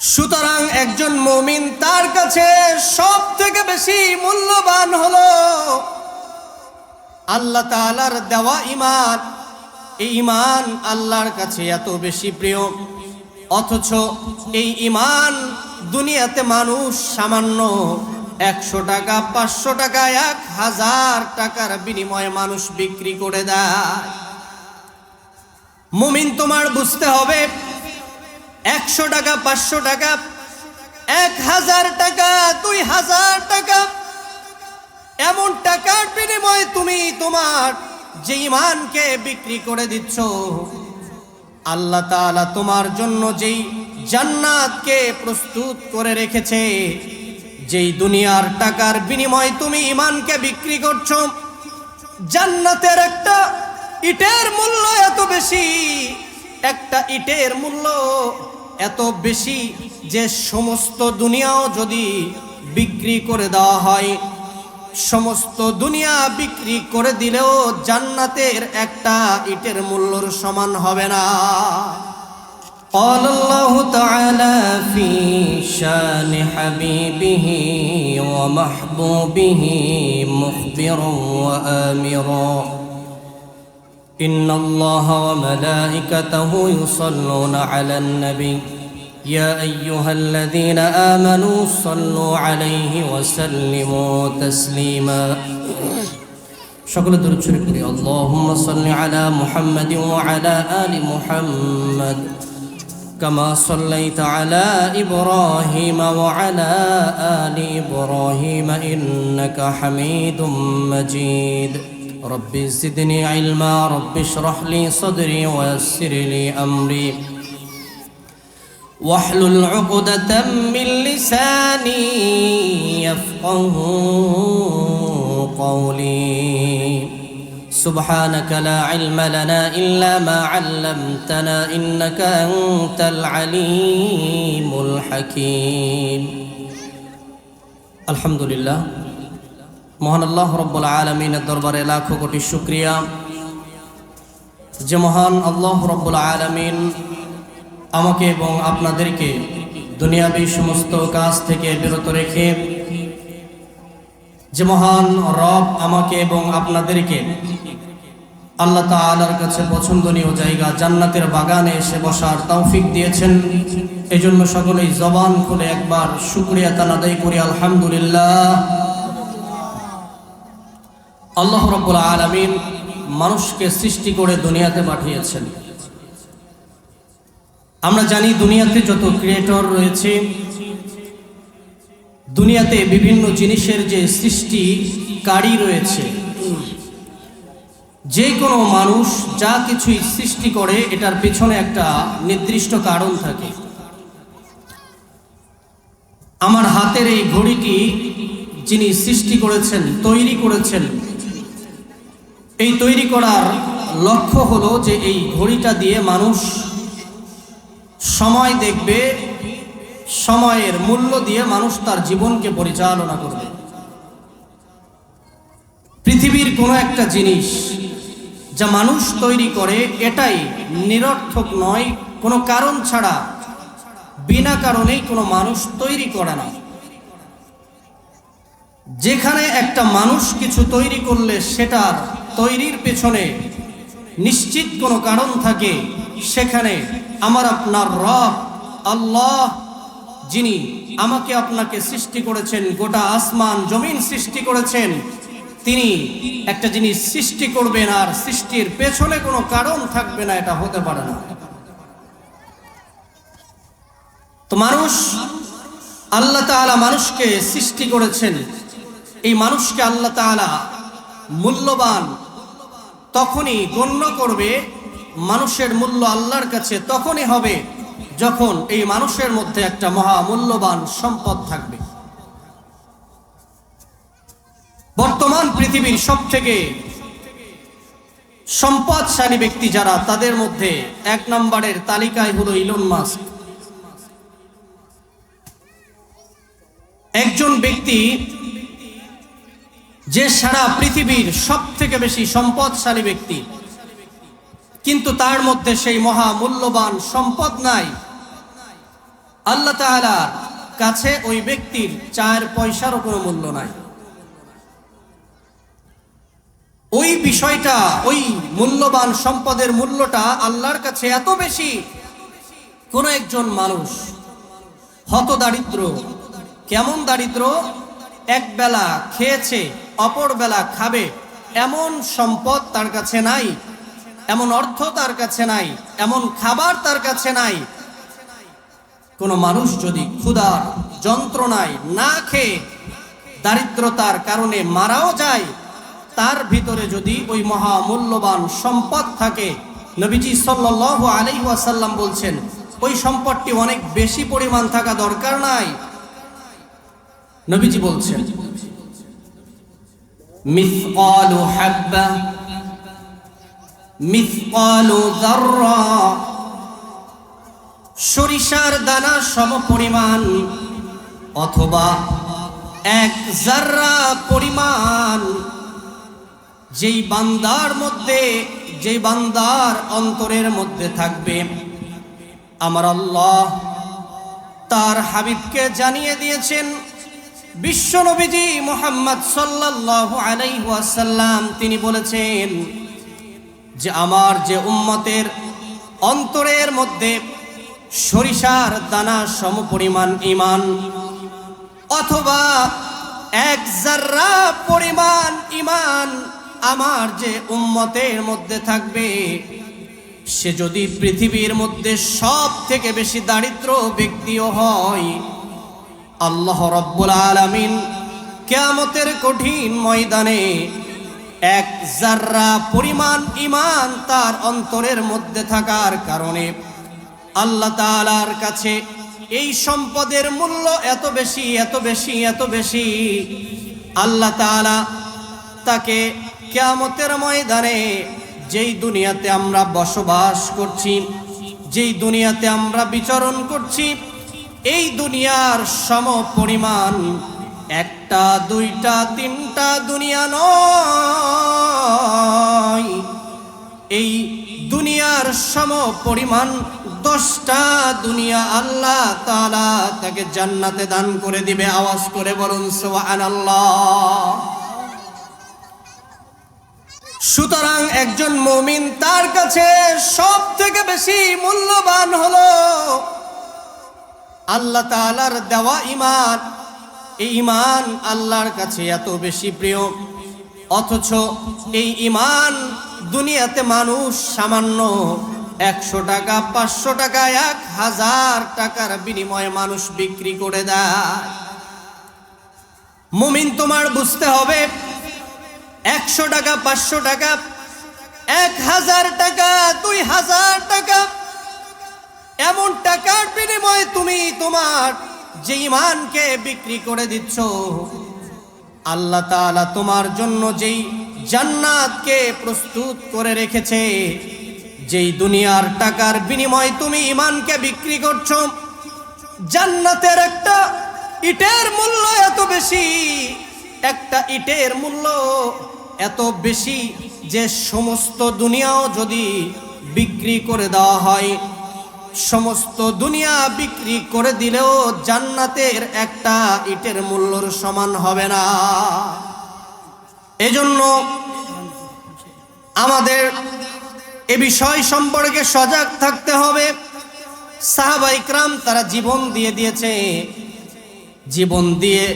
সুতরাং একজন মমিন তার কাছে সব থেকে বেশি মূল্যবান হলো আল্লাহ তাআলার দেওয়া ইমান এই ইমান আল্লাহর কাছে এত বেশি প্রিয়। অথচ এই ইমান দুনিয়াতে মানুষ সামান্য একশো টাকা, পাঁচশো টাকা, এক হাজার টাকার বিনিময়ে মানুষ বিক্রি করে দেয়। মুমিন তোমার বুঝতে হবে একশো টাকা, পাঁচশো টাকা, এক হাজার টাকা, দুই হাজার টাকা। এমন টাকার বিনিময়ে তুমি তোমার যে ইমানকে বিক্রি করে দিচ্ছ, আল্লাহ তাআলা তোমার জন্য যেই জান্নাতকে প্রস্তুত করে রেখেছে, যেই দুনিয়ার টাকার বিনিময়ে তুমি ইমানকে বিক্রি করছ, জান্নাতের একটা ইটের মূল্য এত বেশি, একটা ইটের মূল্য এত বেশি যে সমস্ত দুনিয়াও যদি বিক্রি করে দেওয়া হয় সমস্ত দুনিয়া বিক্রি করে দিলেও জান্নাতের একটা ইটের মূল্যর সমান হবে না قال الله تعالى في شان حبيبه ومحبوبه مخبرا وآمرا إن الله وملائكته يصلون على النبي يا أيها الذين آمنوا صلوا عليه وسلموا تسليما সকলে দরুদ শরীফ পড়ি আল্লাহুম্মা সাল্লি আলা মুহাম্মাদিন ওয়া আলা আলি মুহাম্মাদ كما صليت على إبراهيم وعلى آل إبراهيم إنك حميد مجيد رب زدني علما رب اشرح لي صدري ويسر لي أمري. واحلل عقدة من لساني يفقه قولي. سبحانك لا علم لنا إلا ما علمتنا إنك أنت العليم الحكيم. الحمد لله. মহান আল্লাহ রব্বুল আলমিনের দরবারে লাখো কোটি শুক্রিয়া। যে মহান আল্লাহ রব্বুল আলমিন আমাকে এবং আপনাদেরকে দুনিয়াবী সমস্ত কাজ থেকে বিরত রেখে, যে মহান রব আমাকে এবং আপনাদেরকে আল্লাহ তাআলার কাছে পছন্দনীয় জায়গা জান্নাতের বাগানে এসে বসার তৌফিক দিয়েছেন। এজন্য সকলেই জবান খুলে একবার শুক্রিয়া তানাদাই করি। আলহামদুলিল্লাহ। আল্লাহ রব্বুল আলমিন মানুষকে সৃষ্টি করে দুনিয়াতে পাঠিয়েছেন। আমরা জানি দুনিয়াতে যত ক্রিয়েটর রয়েছে, দুনিয়াতে বিভিন্ন জিনিসের যে সৃষ্টিকারী রয়েছে, যে কোনো মানুষ যা কিছুই সৃষ্টি করে, এটার পেছনে একটা নির্দিষ্ট কারণ থাকে। আমার হাতের এই ঘড়িটি যিনি সৃষ্টি করেছেন, তৈরি করেছেন এই তৈরি করার লক্ষ্য হলো যে এই ঘড়িটা দিয়ে মানুষ সময় দেখবে, সময়ের মূল্য দিয়ে মানুষ তার জীবনকে পরিচালনা করবে। পৃথিবীর কোনো একটা জিনিস যা মানুষ তৈরি করে, এটাই নিরর্থক নয়, কোনো কারণ ছাড়া, বিনা কারণেই কোনো মানুষ তৈরি করে না। যেখানে একটা মানুষ কিছু তৈরি করলে সেটার তৈরির পেছনে নিশ্চিত কোনো কারণ থাকে, সেখানে আমার আপনার রব, আল্লাহ, যিনি আমাকে আপনাকে সৃষ্টি করেছেন, গোটা আসমান, জমিন সৃষ্টি করেছেন, তিনি একটা জিনিস সৃষ্টি করবেন আর সৃষ্টির পেছনে কোনো কারণ থাকবে না, এটা হতে পারে না। তো মানুষ, আল্লাহ তাআলা মানুষকে সৃষ্টি করেছেন। এই মানুষকে আল্লাহ তাআলা মূল্যবান, তখনই গণ্য করবে মানুষের মূল্য আল্লাহর কাছে, তখনই হবে যখন এই মানুষের মধ্যে একটা মহা মূল্যবান সম্পদ থাকবে। বর্তমান পৃথিবীর সব থেকে সম্পদশালী ব্যক্তি যারা, তাদের মধ্যে এক নম্বরের তালিকায় হলো ইলন মাস্ক। একজন ব্যক্তি যে সারা পৃথিবীর সব থেকে বেশি সম্পদশালী ব্যক্তি। কিন্তু তার মধ্যে সেই মহা মূল্যবান সম্পদ নাই। আল্লাহ কাছে ওই ব্যক্তির চার পয়সারও কোনো মূল্য নাই। ওই বিষয়টা, ওই মূল্যবান সম্পদের মূল্যটা আল্লাহর কাছে এত বেশি। কোন একজন মানুষ হত দারিদ্র কেমন দারিদ্র? এক বেলা খেয়েছে অপর বেলা খাবে, এমন সম্পদ তার কাছে নাই, এমন অর্থ তার কাছে নাই, এমন খাবার তার কাছে নাই। কোনো মানুষ যদি ক্ষুধার যন্ত্রণায় না খেয়ে দারিদ্রতার কারণে মারাও যায়, তার ভিতরে যদি ওই মহামূল্যবান সম্পদ থাকে, নবীজি সাল্লাল্লাহু আলাইহি ওয়াসাল্লাম বলছেন, ওই সম্পদটি অনেক বেশি পরিমাণ থাকা দরকার নাই। নবীজি বলছেন মিসকালু হাব্বা, মিসকালু যাররা, সরিষার দানা সম পরিমাণ অথবা এক জাররা পরিমাণ। যেই বান্দার মধ্যে, যেই বান্দার অন্তরের মধ্যে থাকবে, আমার আল্লাহ তার হাবিবকে জানিয়ে দিয়েছেন বিশ্বনবীজি মোহাম্মদ সাল্লাল্লাহু আলাইহি ওয়াসাল্লাম, তিনি বলেছেন যে আমার যে উম্মতের অন্তরের মধ্যে সরিষার দানা সমপরিমাণ ইমান অথবা এক জাররা পরিমাণ ইমান আমার যে উম্মতের মধ্যে থাকবে, সে যদি পৃথিবীর মধ্যে সব থেকে বেশি দারিদ্র ব্যক্তিও হয় আল্লাহ রব্বুল আলামিন কেয়ামতের কঠিন ময়দানে এক জাররা পরিমাণ ইমান তার অন্তরের মধ্যে থাকার কারণে আল্লাহ তাআলার কাছে এই সম্পদের মূল্য এত বেশি এত বেশি এত বেশি। আল্লাহ তাআলা তাকে কেয়ামতের ময়দানে যেই দুনিয়াতে আমরা বসবাস করছি, যেই দুনিয়াতে আমরা বিচরণ করছি এই দুনিয়ার সম পরিমাণ একটা, দুইটা, তিনটা দুনিয়া নয়। এই দুনিয়ার সম পরিমাণ দশটা দুনিয়া আল্লাহ তালা তাকে জান্নাতে দান করে দিবে। আওয়াজ করে বলুন, সুবহানাল্লাহ। সুতরাং একজন মমিন তার কাছে সব থেকে বেশি মূল্যবান হলো আল্লাহ তাআলার দেওয়া ইমান এই ইমান আল্লাহর কাছে এত বেশি প্রিয়। অথচ এই ইমান দুনিয়াতে মানুষ সামান্য একশো টাকা, পাঁচশো টাকা, এক হাজার টাকার বিনিময়ে মানুষ বিক্রি করে দেয়। মুমিন তোমার বুঝতে হবে, একশো টাকা, পাঁচশো টাকা, এক হাজার টাকা, দুই হাজার টাকা এমন টাকার বিনিময়ে তুমি তোমার যে ইমানকে বিক্রি করে দিচ্ছ, আল্লাহ তাআলা তোমার জন্য যেই জান্নাতকে প্রস্তুত করে রেখেছে, যেই দুনিয়ার টাকার বিনিময়ে তুমি ইমানকে বিক্রি করছ, জান্নাতের একটা ইটের মূল্য এত বেশি, একটা ইটের মূল্য এত বেশি যে সমস্ত দুনিয়াও যদি বিক্রি করে দেওয়া হয় সমস্ত দুনিয়া বিক্রি করে দিলেও জান্নাতের একটা ইটের মূল্যর সমান হবে না। এজন্য আমাদের এ বিষয় সম্পর্কে সজাগ থাকতে হবে। সাহাবা ইকরাম তারা জীবন দিয়ে দিয়েছে। জীবন দিয়ে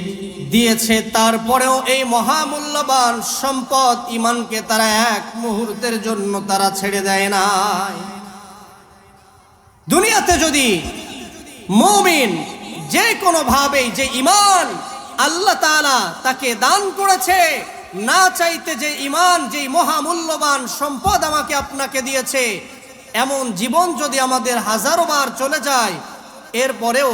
দিয়েছে, তারপরেও এই মহামূল্যবান সম্পদ ইমানকে তারা এক মুহূর্তের জন্য তারা ছেড়ে দেয় নাই। দুনিয়াতে যদি মৌমিন যে কোনো ভাবে যে ইমান আল্লাহ তাআলা তাকে দান করেছে, না চাইতে যে ইমান যে মহামূল্যবান সম্পদ আমাকে আপনাকে দিয়েছে, এমন জীবন যদি আমাদের হাজারো বার চলে যায়, এরপরেও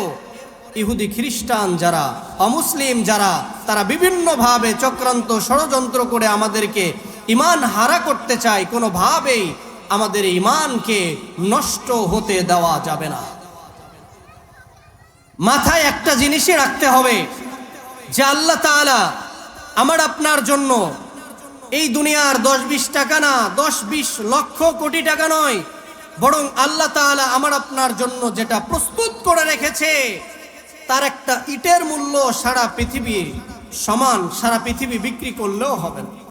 ইহুদি খ্রিস্টান যারা, অমুসলিম যারা, তারা বিভিন্নভাবে চক্রান্ত ষড়যন্ত্র করে আমাদেরকে ইমান হারা করতে চায়, কোনোভাবেই আমাদের ইমানকে নষ্ট হতে দেওয়া যাবে না। মাথায় একটা জিনিসই রাখতে হবে, যে আল্লাহ তাআলা আমার আপনার জন্য এই দুনিয়ার দশ বিশ টাকা না দশ বিশ লক্ষ কোটি টাকা নয়, বরং আল্লাহ তাআলা আমার আপনার জন্য যেটা প্রস্তুত করে রেখেছে, তার একটা ইটের মূল্য সারা পৃথিবী সমান, সারা পৃথিবী বিক্রি করলেও হবে না।